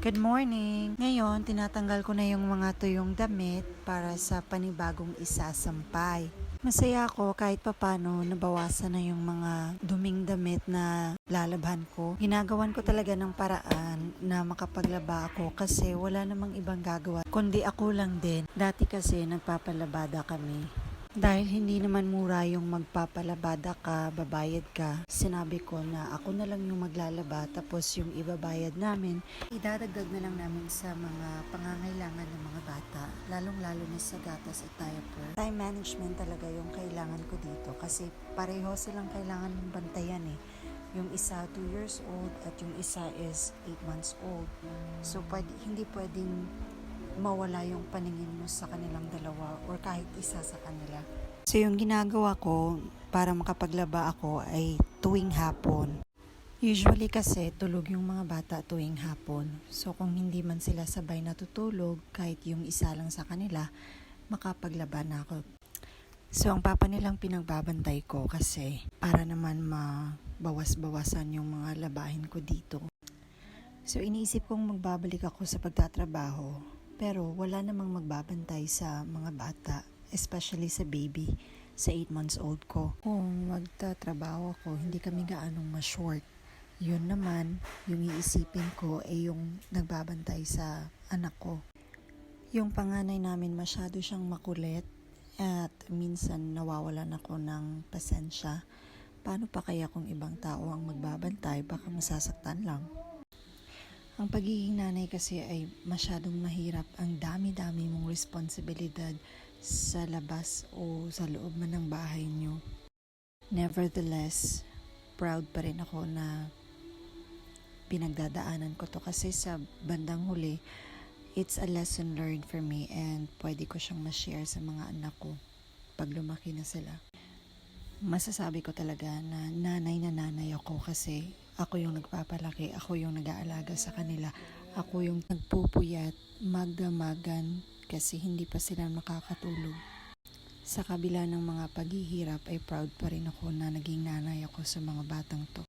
Good morning! Ngayon, tinatanggal ko na yung mga tuyong damit para sa panibagong isasampay. Masaya ako kahit papano nabawasan na yung mga duming damit na lalabhan ko. Ginagawan ko talaga ng paraan na makapaglaba ako kasi wala namang ibang gagawa kundi ako lang din. Dati kasi nagpapalabada kami. Dahil hindi naman mura yung magpapalabada ka, babayad ka, sinabi ko na ako na lang yung maglalaba tapos yung ibabayad namin, idadagdag na lang namin sa mga pangangailangan ng mga bata, lalong-lalo na sa gatas at diaper. Time management talaga yung kailangan ko dito kasi pareho silang kailangan ng bantayan eh. Yung isa 2 years old at yung isa is 8 months old. So pwede, hindi pwedeng mawala yung paningin mo sa kanilang dalawa or kahit isa sa kanila. So yung ginagawa ko para makapaglaba ako ay tuwing hapon. Usually kasi tulog yung mga bata tuwing hapon. So kung hindi man sila sabay natutulog, kahit yung isa lang sa kanila, makapaglaba na ako. So ang papa nilang pinagbabantay ko kasi para naman mabawas-bawasan yung mga labahin ko dito. So iniisip kong magbabalik ako sa pagtatrabaho pero wala namang magbabantay sa mga bata, especially sa baby, sa 8 months old ko. Kung magtatrabaho ako, hindi kami gaanong ma-short. Yun naman, yung iisipin ko ay yung nagbabantay sa anak ko. Yung panganay namin masyado siyang makulit at minsan nawawalan ako ng pasensya. Paano pa kaya kung ibang tao ang magbabantay, baka masasaktan lang. Ang pagiging nanay kasi ay masyadong mahirap. Ang dami-dami mong responsibilidad sa labas o sa loob man ng bahay nyo. Nevertheless, proud pa rin ako na pinagdadaanan ko to kasi sa bandang huli, it's a lesson learned for me and pwede ko siyang ma-share sa mga anak ko pag lumaki na sila. Masasabi ko talaga na nanay na nanay ako kasi ako yung nagpapalaki, ako yung nag-aalaga sa kanila, ako yung nagpupuyat, magdamagan kasi hindi pa sila makakatulog. Sa kabila ng mga paghihirap ay proud pa rin ako na naging nanay ako sa mga batang to.